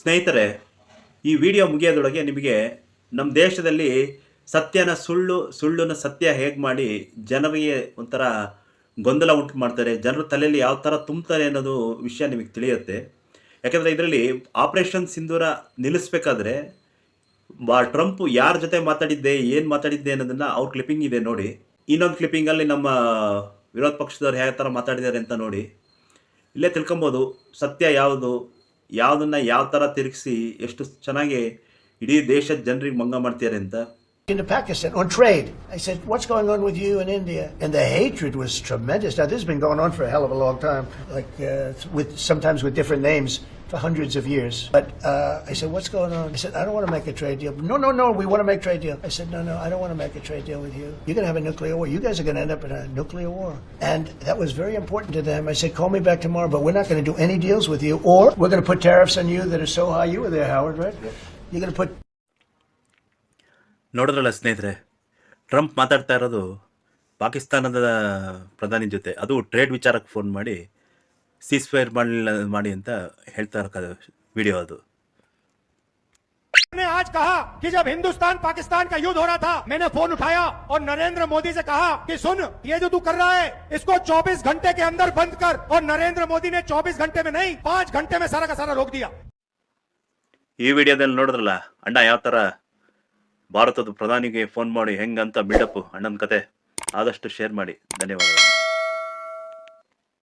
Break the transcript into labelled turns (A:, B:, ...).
A: ಸ್ನೇಹಿತರೆ, ಈ ವಿಡಿಯೋ ಮುಗಿಯೋದೊಳಗೆ ನಿಮಗೆ ನಮ್ಮ ದೇಶದಲ್ಲಿ ಸತ್ಯನ ಸುಳ್ಳು ಸುಳ್ಳನ್ನು ಸತ್ಯ ಹೇಗೆ ಮಾಡಿ ಜನರಿಗೆ ಒಂಥರ ಗೊಂದಲ ಉಂಟು ಮಾಡ್ತಾರೆ, ಜನರ ತಲೆಯಲ್ಲಿ ಯಾವ ಥರ ತುಂಬ್ತಾರೆ ಅನ್ನೋದು ವಿಷಯ ನಿಮಗೆ ತಿಳಿಯುತ್ತೆ. ಯಾಕಂದರೆ ಇದರಲ್ಲಿ ಆಪರೇಷನ್ ಸಿಂಧೂರ ನಿಲ್ಲಿಸ್ಬೇಕಾದ್ರೆ ಬಾ ಟ್ರಂಪ್ ಯಾರ ಜೊತೆ ಮಾತಾಡಿದ್ದೆ, ಏನು ಮಾತಾಡಿದ್ದೆ ಅನ್ನೋದನ್ನು ಅವ್ರ ಕ್ಲಿಪ್ಪಿಂಗ್ ಇದೆ ನೋಡಿ. ಇನ್ನೊಂದು ಕ್ಲಿಪ್ಪಿಂಗಲ್ಲಿ ನಮ್ಮ ವಿರೋಧ ಪಕ್ಷದವ್ರು ಯಾವ ಥರ ಮಾತಾಡಿದ್ದಾರೆ ಅಂತ ನೋಡಿ. ಇಲ್ಲೇ ತಿಳ್ಕೊಬೋದು, ಸತ್ಯ ಯಾವುದು ಯಾವುದನ್ನು ಯಾವ ಥರ ತಿರುಗಿಸಿ ಎಷ್ಟು ಚೆನ್ನಾಗಿ ಇಡೀ ದೇಶದ ಜನರಿಗೆ ಮಂಗ ಮಾಡ್ತಿದ್ದಾರೆ ಅಂತ
B: into Pakistan on trade. I said, What's going on with you in India? And the hatred was tremendous. Now, this has been going on for a hell of a long time, like uh, with sometimes with different names for hundreds of years. But uh, I said, What's going on? I said, I don't want to make a trade deal. No, no, no, we want to make trade deal. I said, No, no, I don't want to make a trade deal with you. You're going to have a nuclear war. You guys are going to end up in a nuclear war. And that was very important to them. I said, Call me back tomorrow, but we're not going to do any deals with you, or we're going to put tariffs on you that are so high. You were there, Howard, right? You're going to put
A: ನೋಡಿದ್ರಲ್ಲ ಸ್ನೇಹಿತರೆ Trump ಮಾತಾಡ್ತಾ ಇರೋದು ಪಾಕಿಸ್ತಾನದ ಪ್ರಧಾನಿ ಜೊತೆ ಅದು trade ವಿಚಾರಕ್ಕೆ phone ಮಾಡಿ ಸೀಸ್ ಫೈರ್ ಮಾಡಲಿಲ್ಲ ಮಾಡಿ ಅಂತ ಹೇಳ್ತಾ ಇರೋ ವಿಡಿಯೋ ಅದು
C: ने आज कहा कि जब हिंदुस्तान पाकिस्तान का युद्ध हो रहा था मैंने फोन उठाया और नरेंद्र मोदी से कहा कि सुन ये जो तू कर रहा है इसको 24 घंटे के अंदर बंद कर और नरेंद्र मोदी ने 24 घंटे में नहीं पांच घंटे में सारा का सारा रोक दिया
A: ಈ ವಿಡಿಯೋದಲ್ಲಿ ನೋಡಿದ್ರಲ್ಲ ಅಣ್ಣ ಯಾವ ಥರ ಭಾರತದ ಪ್ರಧಾನಿಗೆ ಫೋನ್ ಮಾಡಿ ಹೆಂಗಂತ ಬಿಡಪ್ಪು ಅಣ್ಣನ ಕತೆ ಆದಷ್ಟು ಶೇರ್ ಮಾಡಿ. ಧನ್ಯವಾದಗಳು.